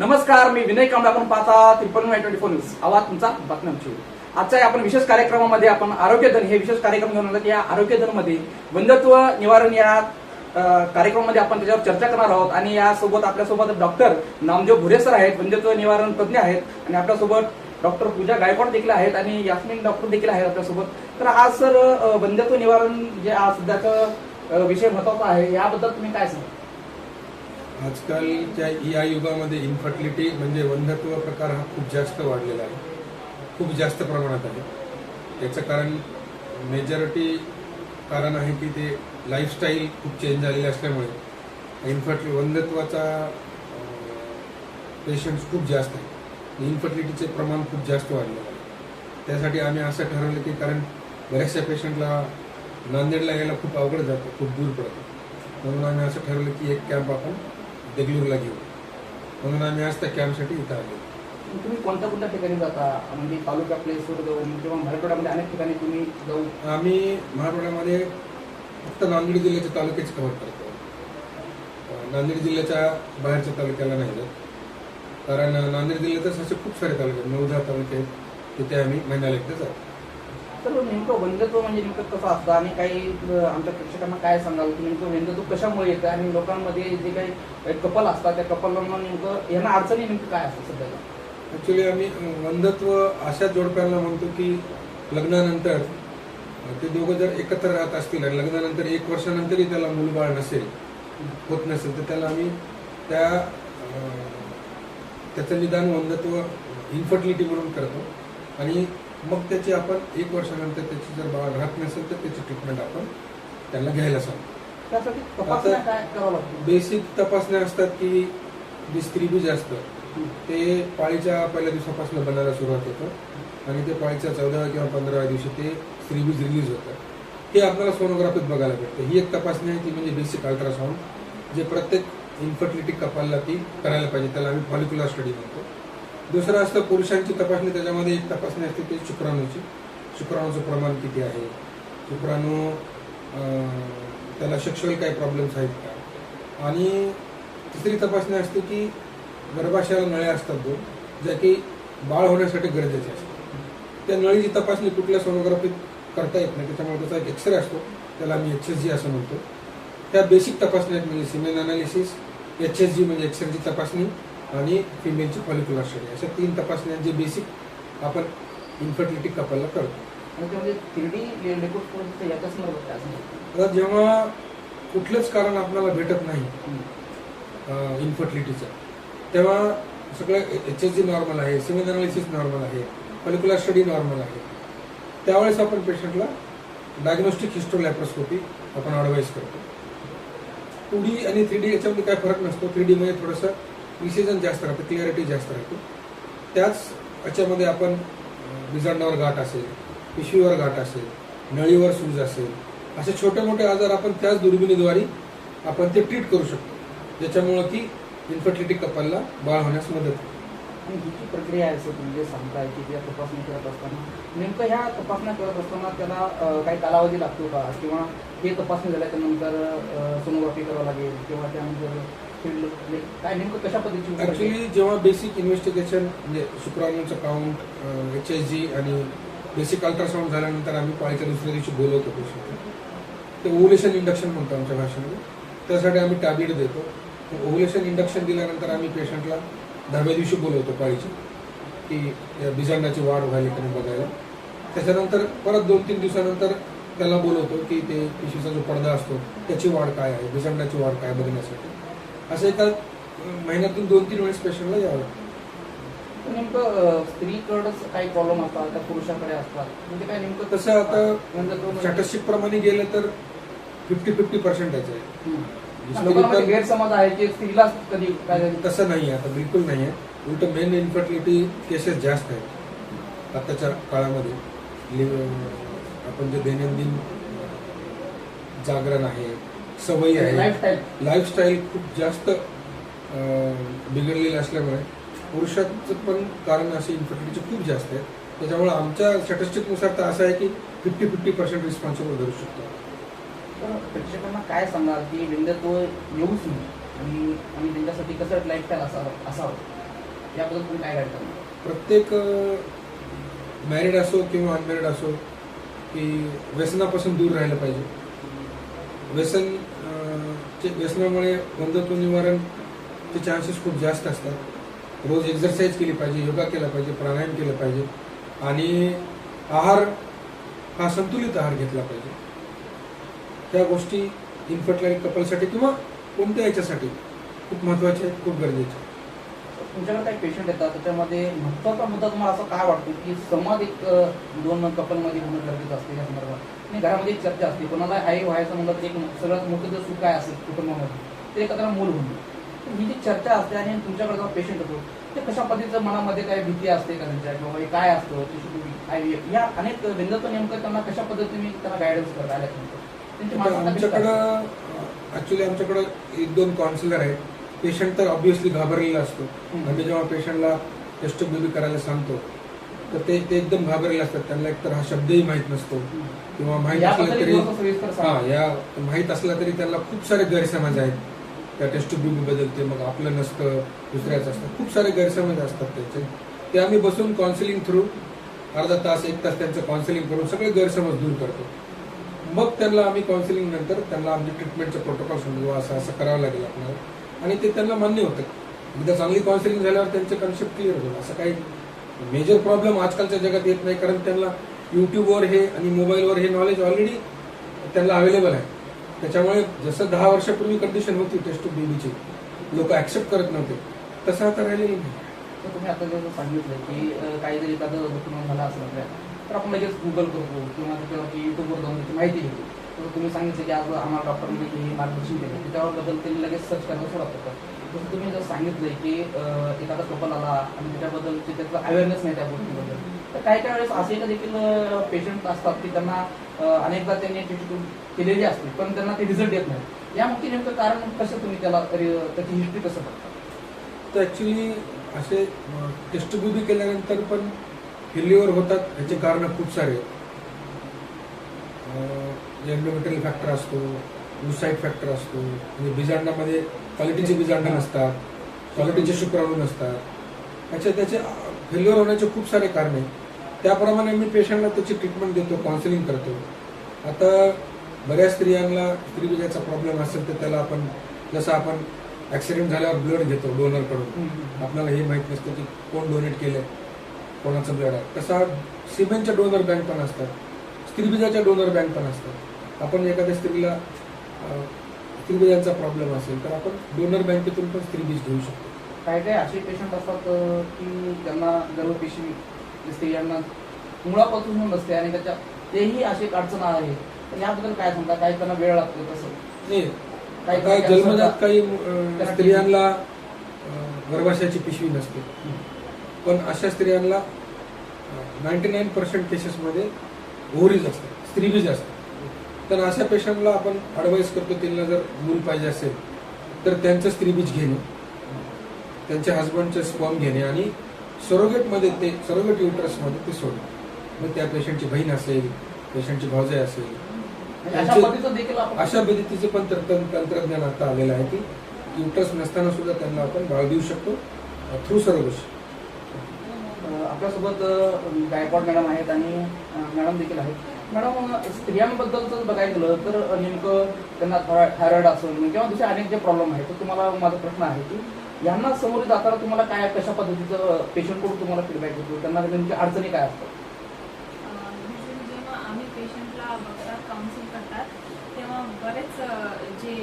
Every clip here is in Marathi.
नमस्कार मी विनय कांबळे आपण पाहता त्रिपन्न ट्वेंटी फोर न्यूज. आवाज तुमचा बातम्या आजच्या आपण विशेष कार्यक्रमामध्ये आपण आरोग्य धन हे विशेष कार्यक्रम घेऊन आलो या आरोग्य धनमध्ये बंधत्व निवारण या कार्यक्रमामध्ये आपण त्याच्यावर चर्चा करणार आहोत. आणि यासोबत आपल्यासोबत डॉक्टर नामदेव भुरे सर आहेत बंधत्व निवारण तज्ज्ञ आहेत. आणि आपल्यासोबत डॉक्टर पूजा गायकवाड देखील आहेत आणि यास्मिन डॉक्टर देखील आहेत आपल्यासोबत. तर आज सर वंधत्व बंधत्व निवारण जे आज सध्याचं विषय महत्त्वाचा आहे याबद्दल तुम्ही काय सांगा आजकालच्या या युगामध्ये इन्फर्टिलिटी म्हणजे वंधत्व प्रकार हा खूप जास्त वाढलेला आहे. खूप जास्त प्रमाणात आहे. त्याचं कारण मेजॉरिटी कारण आहे की ते लाईफस्टाईल खूप चेंज झालेले असल्यामुळे इन्फर्टि वंधत्वाचा पेशंट्स खूप जास्त आहे. इन्फर्टिलिटीचे प्रमाण खूप जास्त वाढलेलं आहे. त्यासाठी आम्ही असं ठरवलं की कारण बऱ्याचशा पेशंटला नांदेडला यायला खूप अवघड जातं खूप दूर पडतं. म्हणून आम्ही असं ठरवलं की एक कॅम्प आपण देगलूरला घेऊ म्हणून आम्ही आज त्या कॅम्पसाठी इथं आलो. तुम्ही कोणत्या कोणत्या ठिकाणी जाता? म्हणजे तालुका प्लेसवर जाऊन किंवा मराठवाड्यामध्ये अनेक ठिकाणी तुम्ही जाऊन? आम्ही महाराष्ट्रामध्ये फक्त नांदेड जिल्ह्याच्या तालुक्याच कव्हर करतो. नांदेड जिल्ह्याच्या बाहेरच्या तालुक्याला नाही जात. कारण नांदेड जिल्ह्यातच असे खूप सारे तालुके आहेत. नऊ दहा तालुके आहेत. तिथे आम्ही महिन्याला एकदा जातो. तर नेमकं वंदत्व म्हणजे नेमकं कसं असतं? आणि काही आमच्या प्रेक्षकांना काय सांगाल की नेमकं बंधत्व कशामुळे येतं? आणि लोकांमध्ये जे काही कपल असतात त्या कपलांना नेमकं यांना अडचणी नेमकं काय असतं सध्याला? ॲक्च्युली आम्ही वंधत्व अशा जोडप्यांना म्हणतो की लग्नानंतर ते दोघं जर एकत्र राहत असतील आणि लग्नानंतर एक वर्षानंतरही त्याला मूलबाळ नसेल होत नसेल तर त्याला आम्ही त्या त्याचं निदान वंधत्व इन्फर्टिलिटी म्हणून करतो. आणि मग त्याची आपण एक वर्षानंतर त्याची जर बाळ राहत नसेल तर त्याची ट्रीटमेंट आपण त्याला घ्यायला सांगतो त्यासाठी तपासण्या काय करावं लागतं? बेसिक तपासण्या असतात की जे स्त्रीबीज असतं ते पाळीच्या पहिल्या दिवसापासून बनायला सुरुवात होतं. आणि ते पाळीच्या चौदाव्या किंवा पंधराव्या दिवशी ते स्त्रीबीज रिलीज होतं. हे आपल्याला सोनोग्राफीत बघायला भेटतं. ही एक तपासणी आहे ती म्हणजे बेसिक अल्ट्रासाऊंड जे प्रत्येक इन्फर्टिलिटी कपालला ती करायला पाहिजे. त्याला आम्ही फॉलिक्युलर स्टडी म्हणतो. दुसरं असतं पुरुषांची तपासणी त्याच्यामध्ये एक तपासणी असते ती शुक्राणूची. शुक्राणूचं प्रमाण किती आहे? शुक्राणू त्याला सेक्शुअल काही प्रॉब्लेम्स आहेत का? आणि तिसरी तपासणी असते की गर्भाशयाला नळ्या असतात दोन ज्या की बाळ होण्यासाठी गरजेचे असतात. त्या नळीची तपासणी कुठल्या सोनोग्राफीत करता येत नाही त्याच्यामुळे त्याचा एक एक्सरे असतो. त्याला आम्ही एच एस जी असं म्हणतो. त्या बेसिक तपासण्या आहेत म्हणजे semen analysis H S G म्हणजे एक्सरेची तपासणी आणि फिमेलची फॉलिक्युलर स्टडी अशा तीन तपासण्या जे बेसिक आपण इन्फर्टिलिटी कपलला करतो? आता जेव्हा कुठलंच कारण आपल्याला भेटत नाही. इन्फर्टिलिटीचं तेव्हा सगळं एच एस जी नॉर्मल आहे सिमेन अनालिसिस नॉर्मल आहे फॉलिक्युलर स्टडी नॉर्मल आहे. त्यावेळेस आपण पेशंटला डायग्नोस्टिक हिस्टोलॅप्रोस्कोपी आपण ॲडवाईस करतो. टू डी आणि थ्री डी याच्यामध्ये काय फरक नसतो. थ्री डीमध्ये थोडंसं प्रिसिजन जास्त राहतं क्लिअरिटी जास्त राहते. त्याच याच्यामध्ये आपण अं, बिजांडावर गाठ असेल पिशवीवर गाठ असेल नळीवर सूज असेल असे छोटे मोठे आजार आपण त्याच दुर्बिणीद्वारे आपण ते ट्रीट करू शकतो. ज्याच्यामुळं की इन्फर्टिलिटी कपलला बाळ होण्यास मदत होते. आणि ही जी प्रक्रिया आहे सर तुम्ही जे सांगताय की त्या तपासणी करत असताना नेमकं ह्या तपासण्या करत असताना त्याला काही कालावधी लागतो का? किंवा हे तपासणी झाल्याच्यानंतर सोनोग्राफी करावं लागेल किंवा त्यानंतर म्हणजे काय नेमकं कशा पद्धतीची? ऍक्च्युली जेव्हा बेसिक इन्व्हेस्टिगेशन म्हणजे शुक्राणूचं काउंट एच एस जी आणि बेसिक अल्ट्रासाऊंड झाल्यानंतर आम्ही पाळीच्या दुसऱ्या दिवशी बोलवतो पेशंट ते ओव्हुलेशन इंडक्शन म्हणतो आमच्या भाषेमध्ये. त्यासाठी आम्ही टॅब्लेट देतो. ओव्हुलेशन इंडक्शन दिल्यानंतर आम्ही पेशंटला दहाव्या दिवशी बोलवतो पाळीची की या बिजांडाची वाढ व्हायला की बघायला. त्याच्यानंतर परत दोन तीन दिवसानंतर त्याला बोलवतो की ते पिशवीचा जो पडदा असतो त्याची वाढ काय आहे? बिजांडाची वाढ काय बघण्यासाठी? असं एका महिन्यातून दोन तीन वेळेस पेशंटला यावं लागतं. नेमकं स्त्रीकडंच काही प्रॉब्लेम असतात त्या पुरुषाकडे असतात. म्हणजे काय नेमकं तसं आता बंधत्व म्हणजे- स्टॅटिस्टिक प्रमाणे गेलं तर फिफ्टी फिफ्टी पर्सेंटेज आहे. दुसरं कुठलं- गैरसमज आहे की स्त्रीलाच कधी काय तसं नाही आता बिलकुल नाही आहे. उलट मेन इन्फर्टिलिटी केसेस जास्त आहेत. आताच्या काळामध्ये. आपण जे दैनंदिन जागरण आहे सवयी आहे. लाईफस्टाईल खूप जास्त बिघडलेली असल्यामुळे पुरुषाचं पण कारण असे इन्फर्टिलिटीचे खूप जास्त आहे. त्याच्यामुळे आमच्या स्टॅटिस्टिकनुसार तर असं आहे की फिफ्टी फिफ्टी पर्सेंट रिस्पॉन्सिबल धरू शकतो. प्रेक्षकांना काय सांगाल की लिंगत्व येऊच नाही. आणि आणि त्यांच्यासाठी कसं लाईफस्टाईल असावं असावं. याबद्दल तुम्ही काय करणार प्रत्येक मॅरिड असो किंवा अनमॅरिड असो की व्यसनापासून दूर राहिलं पाहिजे. व्यसन चे- व्यसनामुळे बंधत्व निवारणचे चान्सेस खूप जास्त असतात. रोज एक्झरसाईज केली पाहिजे योगा केला पाहिजे प्राणायाम केला पाहिजे आणि आहार हा संतुलित आहार घेतला पाहिजे. त्या गोष्टी इन्फर्टिलाईट कपलसाठी किंवा कोणत्या याच्यासाठी खूप महत्त्वाच्या आहेत खूप गरजेच्या तुमच्याकडे काही पेशंट येतात त्याच्यामध्ये महत्त्वाचा मुद्दा तुम्हाला असं काय वाटतो की संवाद एक दोन कपलमध्ये होणं गरजेचं असते या संदर्भात? आणि घरामध्ये एक चर्चा असते कोणाला आई व्हायचं म्हणलं तर एक सगळ्यात मोठं जर सुख काय असेल कुटुंबामध्ये ते एकत्र मूल होणं. ही जी चर्चा असते आणि तुमच्याकडे जेव्हा पेशंट होतो ते कशा पद्धतीचं मनामध्ये काय भीती असते का त्यांच्या किंवा हे काय असतं आय या अनेक विंदत्व नेमकं त्यांना कशा पद्धतीने त्यांना गायडन्स करता आल्या त्यांची असते? आमच्याकडं ऍक्च्युली आमच्याकडं एक दोन काउन्सिलर आहेत. पेशंट तर ऑब्विसली घाबरलेला असतो. आम्ही जेव्हा पेशंटला टेस्ट बेबी करायला सांगतो तर ते ते एकदम घाबरलेले असतात. त्यांना एकतर हा शब्दही माहीत नसतो. किंवा माहीत असला तरी हा. या माहीत असला तरी त्यांना खूप सारे गैरसमज आहेत. त्या टेस्ट बेबी बद्दल ते मग आपलं नसतं दुसऱ्याचं असतं. खूप सारे गैरसमज असतात त्याचे. ते आम्ही बसून काउन्सिलिंग थ्रू अर्धा तास एक तास त्यांचं काउन्सिलिंग करून सगळे गैरसमज दूर करतो. मग त्यांना आम्ही काउन्सिलिंग नंतर त्यांना आमचे ट्रीटमेंटचं प्रोटोकॉल समजू असं असं करावं लागेल आपल्याला. आणि ते त्यांना मान्य होतं. एकदा चांगली काउन्सिलिंग झाल्यावर त्यांचे कन्सेप्ट क्लिअर होईल असं काही मेजर प्रॉब्लेम आजकालच्या जगात येत नाही कारण त्यांना युट्यूबवर हे आणि मोबाईलवर हे नॉलेज ऑलरेडी त्यांना अवेलेबल आहे. त्याच्यामुळे जसं दहा वर्षापूर्वी कंडिशन होती टेस्ट बेबीची लोक ऍक्सेप्ट करत नव्हते. तसं आता राहिलेलं नाही. तर तुम्ही आता जसं सांगितलं की काहीतरी एखादं दुखणं झालं असेल तर आपण लगेच गुगल करतो किंवा त्याच्यावरती युट्यूबवर जाऊन त्याची माहिती घेतो. तुम्ही सांगितलं की आज आम्हाला डॉक्टरने हे मार्गदर्शन केलं. त्याच्यावर बदल त्यांनी लगेच सर्च करायला सुरुवात करतात जसं तुम्ही जर सांगितलंय की एखादा कपल आला आणि त्याच्याबद्दल त्याचं अवेअरनेस नाही त्या गोष्टीबद्दल तर काही काही वेळेस असे देखील पेशंट असतात की त्यांना अनेकदा त्यांनी ट्रीटमेंट केलेली असते पण त्यांना ते रिझल्ट येत नाही यामागचे नेमकं कारण कसं तुम्ही त्याला त्याची हिस्ट्री कसं बघता? तर ऍक्च्युली असे टेस्ट केल्यानंतर पण फेल्युअर होतात ह्याचे कारण खूप सारे एंडोमेट्रियल फॅक्टर असतो लुसाईड फॅक्टर असतो म्हणजे बिजांडामध्ये क्वालिटीचे बिजांड नसतात क्वालिटीचे शुक्राणू नसतात. याचे त्याचे फेल्युअर होण्याचे खूप सारे कारण आहेत. त्याप्रमाणे मी पेशंटला त्याची ट्रीटमेंट देतो काउन्सिलिंग करतो. आता बऱ्याच स्त्रियांना स्त्रीबीजाचा प्रॉब्लेम असेल तर त्याला आपण जसं आपण ऍक्सिडेंट झाल्यावर ब्लड घेतो डोनरकडून आपल्याला हे माहीत नसतं की कोण डोनेट केलंय कोणाचं ब्लड आहे. तसा सिमेंटच्या डोनर बँक पण असतात. स्त्रीबीजाच्या डोनर बँक पण असतात. आपण एखाद्या स्त्रीला स्त्रीबीजांचा प्रॉब्लेम असेल तर आपण डोनर बँकेतून पण स्त्रीबीज घेऊ शकतो. काही काही असे पेशंट असतात की त्यांना गर्भपेशी जे स्त्रियांना मुळापासून नसते आणि त्याच्या तेही अशी एक अडचण आहे. तर याबद्दल काय सांगता? काही त्यांना वेळ लागतो तसं. नाही. काही जन्मजात काही स्त्रियांना गर्भाशयाची पिशवी नसते. पण अशा स्त्रियांना नाईन्टी नाईन पर्सेंट केसेसमध्ये ओव्हरीज असतात स्त्रीबीज असतात. तर अशा पेशंटला आपण ॲडवाईस करतो त्यांना जर मूल पाहिजे असेल तर त्यांचं स्त्रीबीज घेणे त्यांच्या हस्बंडचे स्पॉम घेणे आणि सरोगेटमध्ये ते सरोगेट युटरसमध्ये ते सोडणे. मग त्या पेशंटची बहीण असेल पेशंटची भावजाई असेल म्हणजे अशा पद्धतीचं देखील आपण अशा पद्धतीचे पण तंत्र- तंत्रज्ञान आता आलेलं आहे की युटरस नसताना सुद्धा त्यांना आपण बाळ देऊ शकतो थ्रू सरोगेशन अं, आपल्यासोबत गायकवाड मॅडम आहेत आणि मॅडम देखील आहेत. मॅडम अं, स्त्रियांबद्दलचं बघायला गेलं तर नेमकं त्यांना थायरॉइड असेल किंवा दुसरे अनेक जे प्रॉब्लेम आहेत तर तुम्हाला माझा प्रश्न आहे की यांना समोर जाताना तुम्हाला काय कशा पद्धतीचं पेशंटकडून तुम्हाला फीडबॅक देतो त्यांना नेमकी अडचणी काय असतात? म्हणजे जेव्हा आम्ही पेशंटला बघतात काउन्सिल करतात तेव्हा बरेच जे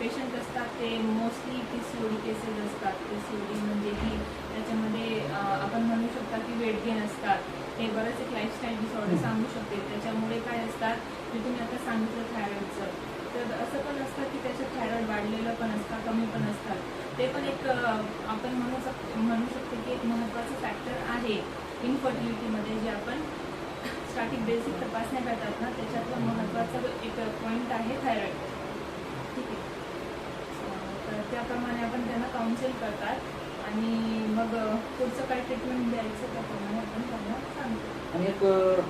पेशंट असतात ते mostly P C O D cases असतात. पी सी ओ डी म्हणजे की त्याच्यामध्ये आपण म्हणू शकता की वेट गेन असतात. हे बरेच एक लाईफस्टाईल डिसऑर्डर सांगू शकते. त्याच्यामुळे काय असतात जे तुम्ही आता सांगितलं थायरॉइडचं तर असं पण असतं की त्याच्यात थायरॉइड वाढलेलं पण असतं कमी पण असतात ते पण एक आपण म्हणू शक म्हणू शकतो की एक महत्त्वाचं फॅक्टर आहे. इनफर्टिलिटीमध्ये जे आपण स्टार्टिंग बेसिक तपासण्या करतात ना त्याच्यातलं महत्त्वाचं एक पॉईंट आहे थायरॉईड ठीक आहे. तर त्याप्रमाणे आपण त्यांना काउन्सिल करतात आणि मग पुढचं काय ट्रीटमेंट द्यायचं त्याप्रमाणे आपण त्यांना सांगतो. आणि एक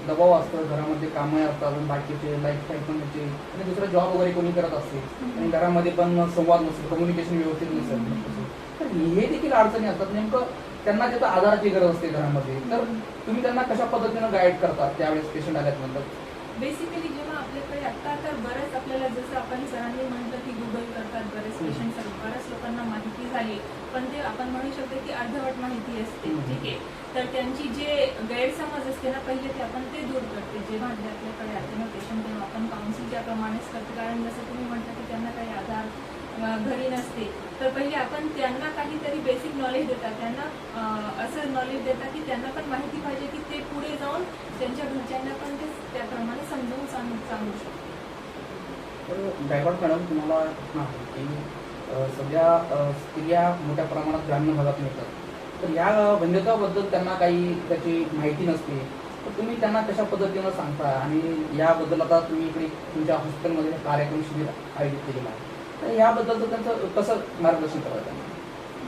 दबाव असतं घरामध्ये कामं असतात आणि बाकीचे लाईफ स्टाईल पण त्याचे आणि दुसरा जॉब वगैरे कोणी करत असते. आणि घरामध्ये पण संवाद नसेल कम्युनिकेशन व्यवस्थित नसेल तर हे देखील अडचणी असतात. नेमकं त्यांना जिथं आधाराची गरज असते घरामध्ये. तर तुम्ही त्यांना कशा पद्धतीनं गाईड करतात त्यावेळेस पेशंट आल्यानंतर? बेसिकली जेव्हा आपल्याकडे आता तर बरेच आपल्याला जसं आपण सरांनी म्हटलं की गुगल करतात बरेच पेशंट बऱ्याच लोकांना माहिती झाली. पण ते आपण म्हणू शकतो की अर्धवट माहिती असते. ठीक आहे? तर त्यांची जे गैरसमज असते ना पहिले ते आपण ते दूर करते. जेव्हा आपल्याकडे ना पेशंट तेव्हा आपण काउन्सिल त्याप्रमाणेच करतो. कारण जसं तुम्ही म्हटलं की त्यांना काही आधार घरी नसते. तर पहिले आपण त्यांना काहीतरी बेसिक नॉलेज देतात. त्यांना असं नॉलेज देतात की त्यांना पण माहिती पाहिजे की ते पुढे जाऊन त्यांच्या घरच्यांना पण ते त्याप्रमाणे समजावून सांगू सांगू शकतो गायकवाड मॅडम तुम्हाला की सध्या स्त्रिया मोठ्या प्रमाणात ग्रामीण भागात मिळतात. तर या वंध्यताबद्दल त्यांना काही त्याची माहिती नसते. तर तुम्ही त्यांना कशा पद्धतीनं सांगता? आणि याबद्दल आता तुम्ही इकडे तुमच्या हॉस्पिटलमध्ये कार्यक्रम शिबिर आयोजित केलेला आहे. याबद्दल तर त्यांचं कसं मार्गदर्शन करायचं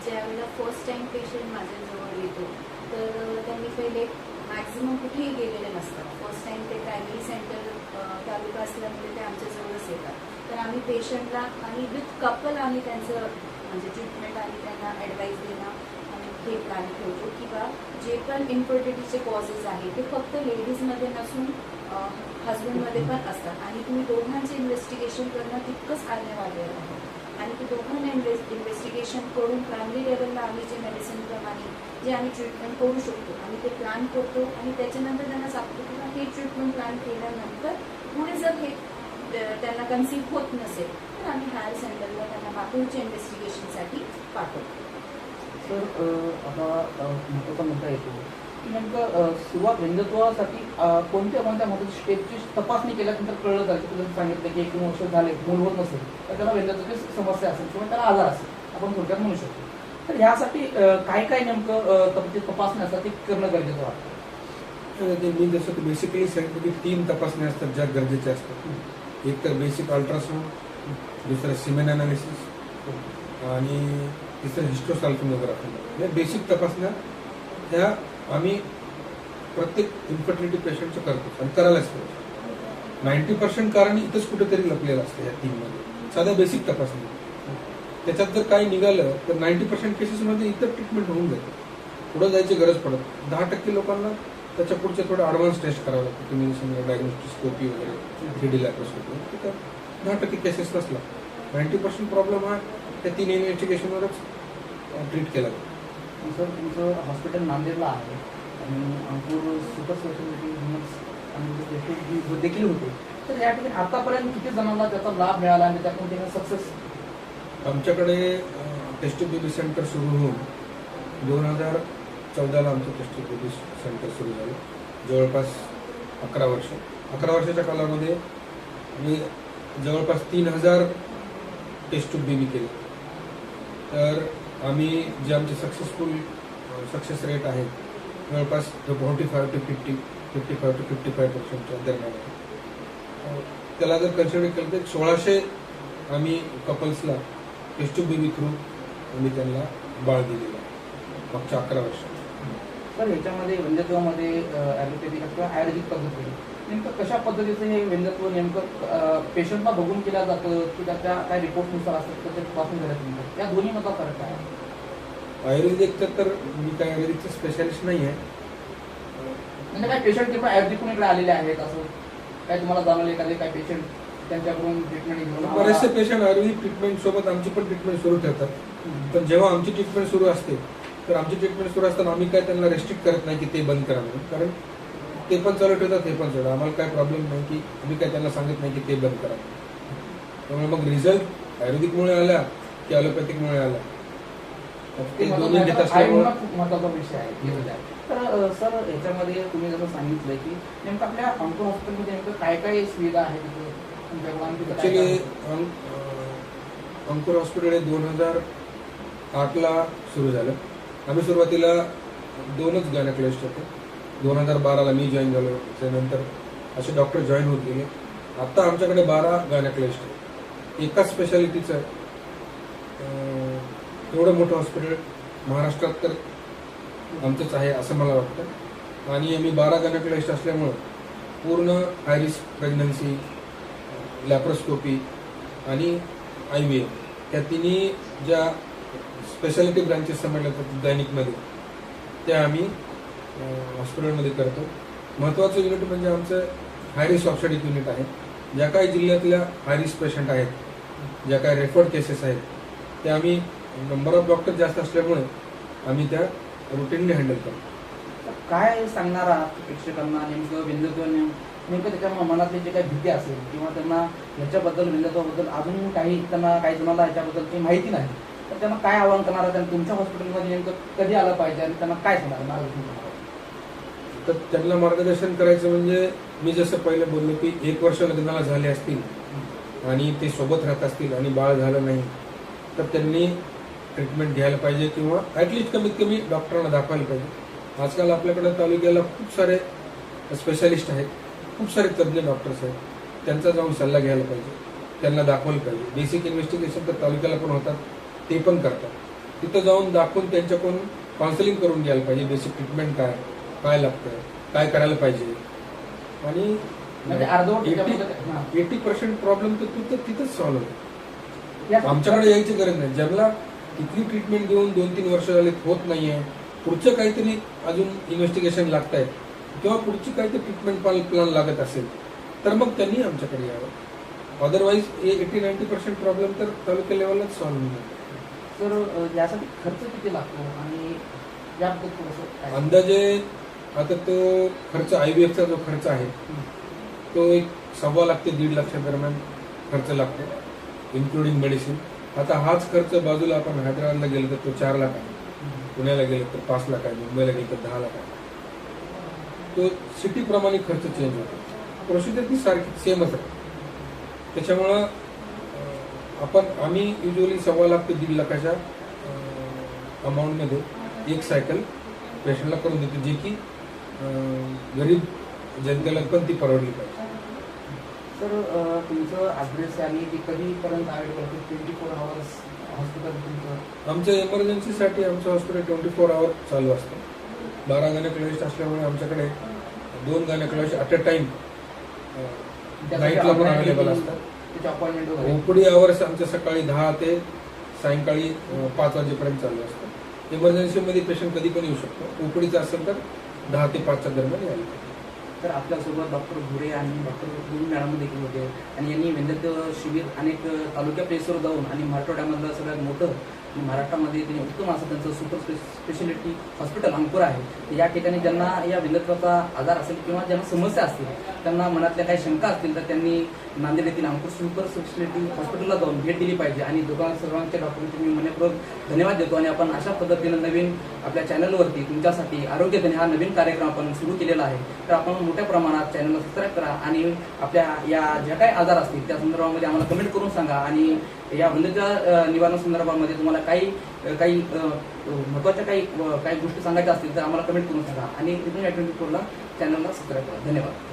ज्यावेळेला फर्स्ट टाइम पेशंट माझ्याजवळ येतो तर त्यांनी पहिले मॅक्झिमम कुठेही गेलेले नसतात. फर्स्ट टाइम ते प्रायमरी सेंटर तालुका असल्यामुळे ते आमच्याजवळच येतात. तर आम्ही पेशंटला आणि विथ कपल आम्ही त्यांचं म्हणजे ट्रीटमेंट आणि त्यांना ॲडवाईस देणं आम्ही हे प्लॅन ठेवतो. किंवा जे पण इन्फर्टिलिटीचे कॉजेस आहेत ते फक्त लेडीजमध्ये नसून हजबंडमध्ये पण असतात. आणि तुम्ही दोघांचे इन्व्हेस्टिगेशन करणं तितकंच आज्ञावालेलं आहे. आणि ते दोघांना इन्व्हेस्ट इन्व्हेस्टिगेशन करून प्रायमरी लेवलला आम्ही जे मेडिसिनप्रमाणे जे आम्ही ट्रीटमेंट करू शकतो आम्ही ते प्लॅन करतो आणि त्याच्यानंतर त्यांना सांगतो की हे ट्रीटमेंट प्लॅन केल्यानंतर पुढे जर हे त्यांना कन्सिव्ह होत नसेल तर आम्ही हायर सेंटरला त्यांना बाकीच्या इन्व्हेस्टिगेशनसाठी पाठवतो. सर हा महत्त्वाचा मुद्दा येतो. नेमकं सुरुवात वंध्यत्वासाठी कोणत्या कोणत्या महत्त्वाच्या स्टेपची तपासणी केल्यानंतर कळलं जातं की सांगितलं की एक वर्ष झाले मूलभूत होत नसेल. तर त्याला व्यंगत्वाची समस्या असेल किंवा त्याला आजार असेल. आपण थोडक्यात म्हणू शकतो. तर ह्यासाठी काय काय नेमकं तप- तपासण्या तपासणी असतात ते करणं गरजेचं वाटतं? ते मी जसं बेसिकली सांगितलं की तीन तपासण्या असतात ज्या गरजेच्या असतात. एक तर बेसिक अल्ट्रासाऊंड दुसरं सिमेन अनालिसिस आणि तिसरं हिस्ट्रोसाल्फोनोग्राफी या बेसिक तपासण्या ह्या आम्ही प्रत्येक इन्फर्टिलिटी पेशंटचं करतो आणि करायलाच पाहिजे नाईन्टी पर्सेंट कारण इथंच कुठेतरी लपलेलं असतं या टीममध्ये साध्या बेसिक तपासणी. त्याच्यात जर काही निघालं तर नाईन्टी पर्सेंट केसेसमध्ये इतर ट्रीटमेंट होऊन जाते पुढे जायची गरज पडत दहा टक्के लोकांना त्याच्या पुढचे थोडं ॲडव्हान्स टेस्ट करावं लागतं. तुम्ही समजा डायग्नोस्टिस्कोपी वगैरे थ्री डी लॅप्रोस्कोपी तर दहा टक्के केसेस नसला. नाईन्टी पर्सेंट प्रॉब्लेम हा त्या तीन इन्व्हेस्टिगेशनवरच ट्रीट केला जातो. सर तुमचं हॉस्पिटल नांदेडला आहे. आणि अंकुर सुपर स्पेशालिटी ह्युमन्स आणि देखील देखील होते. तर या ठिकाणी आतापर्यंत किती जणांना त्याचा लाभ मिळाला आणि त्यातून त्यांना सक्सेस आमच्याकडे टेस्ट बेबी सेंटर सुरू होऊन दोन हजार चौदाला आमचं टेस्ट बेबी सेंटर सुरू झालं. जवळपास अकरा वर्ष. अकरा वर्षाच्या कालामध्ये मी जवळपास तीन हजार टेस्ट बेबी केले. तर आम्ही जे आमचे सक्सेसफुल सक्सेस रेट आहेत जवळपास forty five to fifty fifty five to fifty five पर्सेंटच्या दरम्यान आहे. त्याला जर कन्सिडर केलं तर सोळाशे आम्ही कपल्सला टेस्ट बेबी थ्रू आम्ही त्यांना बाळ दिलेलं आहे मागच्या अकरा वर्षात तर ह्याच्यामध्ये वंध्यत्वामध्ये ॲलोपॅथी किंवा आयुर्वेदिक पद्धती नेमकं कशा पद्धतीचं हे वंध्यत्व नेमकं पेशंटला बघून केलं जातं की त्याच्या काय रिपोर्टनुसार असतात त्याच्या तपासणी झाल्या तुम्ही या दोन्ही मधला फरक काय आहे? आयुर्वेदिकचं तर मी काय आयुर्वेदिकचं स्पेशालिस्ट नाही आहे म्हणजे काय पेशंट किंवा आयुर्वेदिक इकडे आलेले आहेत असं? काय तुम्हाला जाणवलं एखादे काय पेशंट त्यांच्याकडून ट्रीटमेंट बरेचसे पेशंट आयुर्वेदिक ट्रीटमेंट सोबत आमची पण ट्रीटमेंट सुरू ठेवतात. पण जेव्हा आमची ट्रीटमेंट सुरू असते तर आमची ट्रीटमेंट सुरू असताना आम्ही काय त्यांना रेस्ट्रिक्ट करत नाही की ते बंद करा म्हणून. कारण ते पण चालू ठेवतात हे पण चालू आम्हाला काय प्रॉब्लेम नाही की आम्ही काय त्यांना सांगत नाही की ते बंद करा. त्यामुळे मग रिझल्ट आयुर्वेदिकमुळे आला की ॲलोपॅथिकमुळे आला? ते ते दोन्ही. घेत असल्यामुळे महत्त्वाचा विषय आहे. हे. तर सर याच्यामध्ये तुम्ही जसं सांगितलं की नेमकं आपल्या अंकुर हॉस्पिटलमध्ये नेमकं काय काय सुविधा आहे ॲक्च्युली? अंकुर हॉस्पिटल हे दोन हजार आठला सुरू झालं. आम्ही सुरुवातीला दोनच गायनॅकोलॉजिस्ट होते. दोन हजार बाराला मी जॉईन झालो. त्यानंतर असे डॉक्टर जॉईन होत गेले आत्ता आमच्याकडे बारा गायनॅकोलॉजिस्ट आहेत. एकाच स्पेशालिटीचं आहे एवढं मोठं हॉस्पिटल महाराष्ट्रात तर आमचंच आहे असं मला वाटतं. आणि आम्ही बारा गायनॅकोलॉजिस्ट असल्यामुळं पूर्ण हाय रिस्क प्रेग्नन्सी लॅप्रोस्कोपी आणि आय व्ही एम त्या तिन्ही ज्या स्पेशालिटी ब्रांचेस समजल्या जातात दैनिकमध्ये त्या आम्ही हॉस्पिटलमध्ये करतो. महत्त्वाचं युनिट म्हणजे आमचं हाय रिस्क युनिट आहे. ज्या काही जिल्ह्यातल्या हाय रिस्क पेशंट आहेत ज्या काही रेफर्ड केसेस आहेत त्या आम्ही नंबर ऑफ डॉक्टर जास्त असल्यामुळे आम्ही त्या रुटीनली हँडल करतो. काय सांगणार आहात प्रेक्षकांना? नेमकं बिंदुत्व नेमकं त्याच्या म- मनातली जे काही भीती असेल किंवा त्यांना ह्याच्याबद्दल बिंदुत्वाबद्दल अजून काही त्यांना काही जणांना याच्याबद्दल काही माहिती नाही तर त्यांना काय आवाहन करणार आहात? तुमच्या हॉस्पिटलमध्ये नेमकं कधी आलं पाहिजे आणि त्यांना काय सांगणार? मार्गदर्शन करणार तर त्यांना मार्गदर्शन करायचं म्हणजे मी जसं पहिले बोललो की एक वर्ष लग्नाला झाले असतील आणि ते सोबत राहत असतील आणि बाळ झालं नाही तर त्यांनी ट्रीटमेंट घ्यायला पाहिजे किंवा ॲटलिस्ट कमीत कमी डॉक्टरांना दाखवायला पाहिजे. आजकाल आपल्याकडे तालुक्याला खूप सारे स्पेशालिस्ट आहेत खूप सारे तज्ज्ञ डॉक्टर्स आहेत. त्यांचा जाऊन सल्ला घ्यायला पाहिजे त्यांना दाखवायला पाहिजे. बेसिक इन्व्हेस्टिगेशन तर तालुक्याला पण होतात ते पण करतात. तिथं जाऊन दाखवून त्यांच्याकडून काउन्सिलिंग करून घ्यायला पाहिजे बेसिक ट्रीटमेंट काय काय लागतं काय करायला पाहिजे? आणि. एटी पर्सेंट प्रॉब्लेम तर तिथं तिथंच सॉल्व्ह होतो. आमच्याकडे यायची गरज नाही. ज्यांना तिथली ट्रीटमेंट देऊन दोन तीन वर्ष झाले होत नाहीये पुढचं काहीतरी अजून इन्व्हेस्टिगेशन लागत आहेत किंवा पुढची काहीतरी ट्रीटमेंट प्लॅन लागत असेल तर मग त्यांनी आमच्याकडे यावं. Otherwise eighty ninety percent problem तर तालुका लेवललाच सॉल्व्ह होईल तर यासाठी खर्च किती लागतो आणि याबद्दल अंदाजे आता तो खर्च आय व्ही एफचा जो खर्च आहे तो एक सव्वा लाख ते दीड लाखच्या दरम्यान खर्च लागतो इन्क्लुडिंग मेडिसिन आता हाच खर्च बाजूला आपण हैदराबादला गेलो तर तो चार लाख आहे. पुण्याला गेलो तर पाच लाख आहे. मुंबईला गेलो तर दहा लाख आहे. तो सिटीप्रमाणे खर्च चेंज होतो. प्रोसिजर ती सारखी सेमच आहे त्याच्यामुळं आपण आम्ही युजली सव्वा लाख ते दीड लाखाच्या अमाऊंटमध्ये एक सायकल पेशंटला करून देतो. जे की गरीब जनतेला पण ती परवडली पाहिजे. तर तुमचं ॲड्रेस आणि ती कधीपर्यंत available twenty four hours hospital तुमचं? आमच्या इमर्जन्सीसाठी आमचं हॉस्पिटल ट्वेंटी फोर आवर चालू असतं. बारा गायनेकॉलॉजिस्ट असल्यामुळे आमच्याकडे दोन गायनेकॉलॉजिस्ट ॲट अ टाइम नाईटला पण अवेलेबल असतात. अपॉइंटमेंट ओपीडी आवर्स आमच्या सकाळी दहा ते सायंकाळी पाच वाजेपर्यंत चालू असतं. इमर्जन्सीमध्ये पेशंट कधी पण येऊ शकतो. ओपीडीचं असेल तर दहा ते पाचच्या दरम्यान यायला तर आपल्यासोबत डॉक्टर घुरे आणि डॉक्टर गुरु मॅडम देखील होते. आणि यांनी वैद्यकीय शिबिर अनेक तालुक्या प्लेसवर जाऊन आणि मराठवाड्यामधलं सगळ्यात मोठं आणि महाराष्ट्रामध्ये त्यांनी उत्तम असं त्यांचं सुपर स्पेशालिटी हॉस्पिटल अंकुर आहे. तर या ठिकाणी ज्यांना या विलत्वाचा आजार असेल किंवा ज्यांना समस्या असतील त्यांना मनातल्या काही शंका असतील तर त्यांनी नांदेड येथील अंकुर सुपर स्पेशालिटी हॉस्पिटलला जाऊन भेट दिली पाहिजे. आणि दोघां सर्वांच्या डॉक्टरांचे मी मनपूर्वक धन्यवाद देतो. आणि आपण अशा पद्धतीनं नवीन आपल्या चॅनलवरती तुमच्यासाठी आरोग्य धन हा नवीन कार्यक्रम आपण सुरू केलेला आहे. तर आपण मोठ्या प्रमाणात चॅनलला सबस्क्राईब करा आणि आपल्या या ज्या काही आजार असतील त्या संदर्भामध्ये आम्हाला कमेंट करून सांगा. आणि या बंदच्या निवारण संदर्भामध्ये तुम्हाला काही काही महत्त्वाच्या काही काही गोष्टी सांगायच्या असतील तर आम्हाला कमेंट करून सांगा. आणि रिटर्न या ट्वेंटी फोरला चॅनलला सबस्क्राईब करा. धन्यवाद.